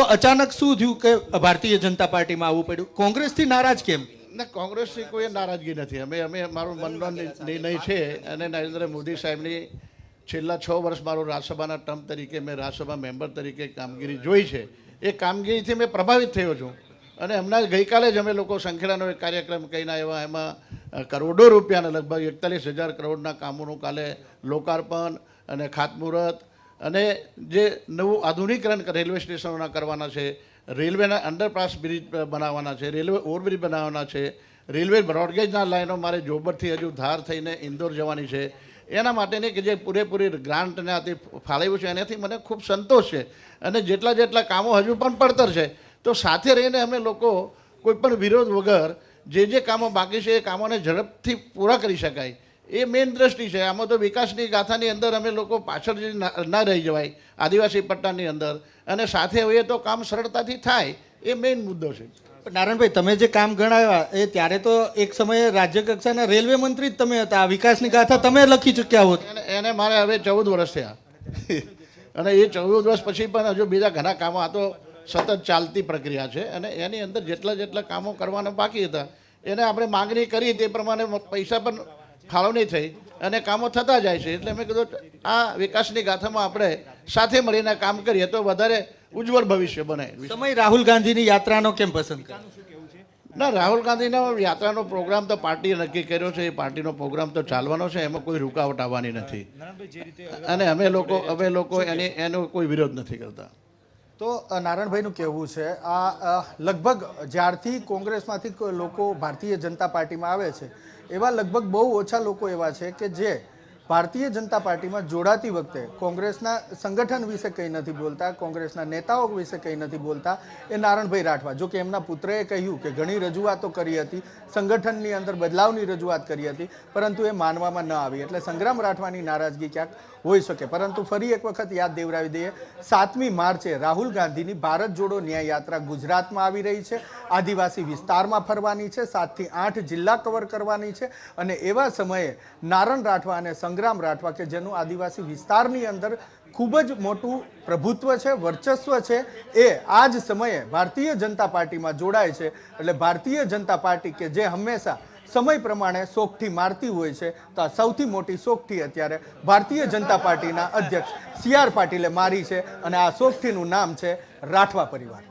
તો અચાનક શું થયું કે ભારતીય જનતા પાર્ટીમાં આવવું પડ્યું? કોંગ્રેસથી નારાજ કેમ? ના, કોંગ્રેસથી કોઈ નારાજગી નથી. અમે અમે મારું મનનો નિર્ણય છે અને નરેન્દ્ર મોદી સાહેબની છેલ્લા છ વર્ષ મારું રાજ્યસભાના ટર્મ તરીકે મેં રાજ્યસભા મેમ્બર તરીકે કામગીરી જોઈ છે. એ કામગીરીથી મેં પ્રભાવિત થયો છું. અને હમણાં ગઈકાલે જ અમે લોકો સંખેડાનો એક કાર્યક્રમ કહીને આવ્યા. એમાં કરોડો રૂપિયાના લગભગ એકતાલીસ હજાર કરોડના કામોનું કાલે લોકાર્પણ અને ખાતમુહૂર્ત અને જે નવું આધુનિકરણ રેલવે સ્ટેશનોના કરવાના છે, રેલવેના અંડરપાસ બ્રિજ બનાવવાના છે, રેલવે ઓવરબ્રિજ બનાવવાના છે, રેલવે બ્રોડગેજના લાઈનો મારે જોબરથી હજુ ધાર થઈને ઇન્દોર જવાની છે. એના માટેની કે જે પૂરેપૂરી ગ્રાન્ટને આથી ફાળવ્યું છે, એનાથી મને ખૂબ સંતોષ છે. અને જેટલા જેટલા કામો હજુ પણ પડતર છે, તો સાથે રહીને અમે લોકો કોઈ પણ વિરોધ વગર જે જે કામો બાકી છે એ કામોને ઝડપથી પૂરા કરી શકાય. એ મેઇન દ્રષ્ટિ છે. આમાં તો વિકાસની ગાથાની અંદર અમે લોકો પાછળ જે ના રહી જવાય આદિવાસી પટ્ટાની અંદર. અને સાથે હોઈએ તો કામ સરળતાથી થાય એ મેઇન મુદ્દો છે. નારાયણભાઈ તમે જે કામ ગણાવ્યા એ ત્યારે તો એક સમયે રાજ્ય કક્ષાના રેલવે મંત્રી જ તમે હતા. આ વિકાસની ગાથા તમે લખી ચૂક્યા હોત. એને મારે હવે ચૌદ વર્ષ થયા. અને એ ચૌદ વર્ષ પછી પણ હજુ બીજા ઘણા કામો આ તો સતત ચાલતી પ્રક્રિયા છે. અને એની અંદર જેટલા જેટલા કામો કરવાના બાકી હતા એને આપણે માંગણી કરી તે પ્રમાણે પૈસા પણ ફાળવણી થઈ અને કામો થતા જાય છે. એટલે મેં કીધું આ વિકાસની ગાથામાં આપણે સાથે મળીને કામ કરીએ તો વધારે ઉજ્જવળ ભવિષ્ય બને. સમય રાહુલ ગાંધીની યાત્રાનો કેમ પસંદ કરે? ના રાહુલ ગાંધીનો યાત્રાનો પ્રોગ્રામ તો પાર્ટીએ નક્કી કર્યો છે. એ પાર્ટીનો પ્રોગ્રામ તો ચાલવાનો છે. એમાં કોઈ રૂકાવટ આવવાની નથી. અને અમે લોકો અમે લોકો એની એનો કોઈ વિરોધ નથી કરતા. તો નારાયણભાઈનું કહેવું છે, આ લગભગ જ્યારથી કોંગ્રેસમાંથી લોકો ભારતીય જનતા પાર્ટીમાં આવે છે, એવા લગભગ બહુ ઓછા લોકો એવા છે કે જે ભારતીય જનતા પાર્ટીમાં જોડાતી વખતે કોંગ્રેસના સંગઠન વિશે કંઈ નથી બોલતા, કોંગ્રેસના નેતાઓ વિશે કંઈ નથી બોલતા, એ નારણભાઈ રાઠવા. જો કે એમના પુત્રએ કહ્યું કે ઘણી રજૂઆતો કરી હતી, સંગઠનની અંદર બદલાવની રજૂઆત કરી હતી, પરંતુ એ માનવામાં ન આવી. એટલે સંગ્રામ રાઠવાની નારાજગી ક્યાંક હોઈ શકે. પરંતુ ફરી એક વખત યાદ દેવરાવી દઈએ, સાતમી માર્ચે રાહુલ ગાંધીની ભારત જોડો ન્યાય યાત્રા ગુજરાતમાં આવી રહી છે. આદિવાસી વિસ્તારમાં ફરવાની છે, સાતથી આઠ જિલ્લા કવર કરવાની છે અને એવા સમયે નારણ રાઠવા અને સંગ્રામ રાઠવા કે જેનું આદિવાસી વિસ્તારની અંદર ખૂબ જ મોટું પ્રભુત્વ છે, વર્ચસ્વ છે, એ આ જ સમયે ભારતીય જનતા પાર્ટીમાં જોડાય છે. એટલે ભારતીય જનતા પાર્ટી કે જે હંમેશા સમય પ્રમાણે સોગઠી મારતી હોય છે, તો આ સૌથી મોટી સોગઠી અત્યારે ભારતીય જનતા પાર્ટીના અધ્યક્ષ સી આર પાટીલે મારી છે અને આ સોગઠીનું નામ છે રાઠવા પરિવાર.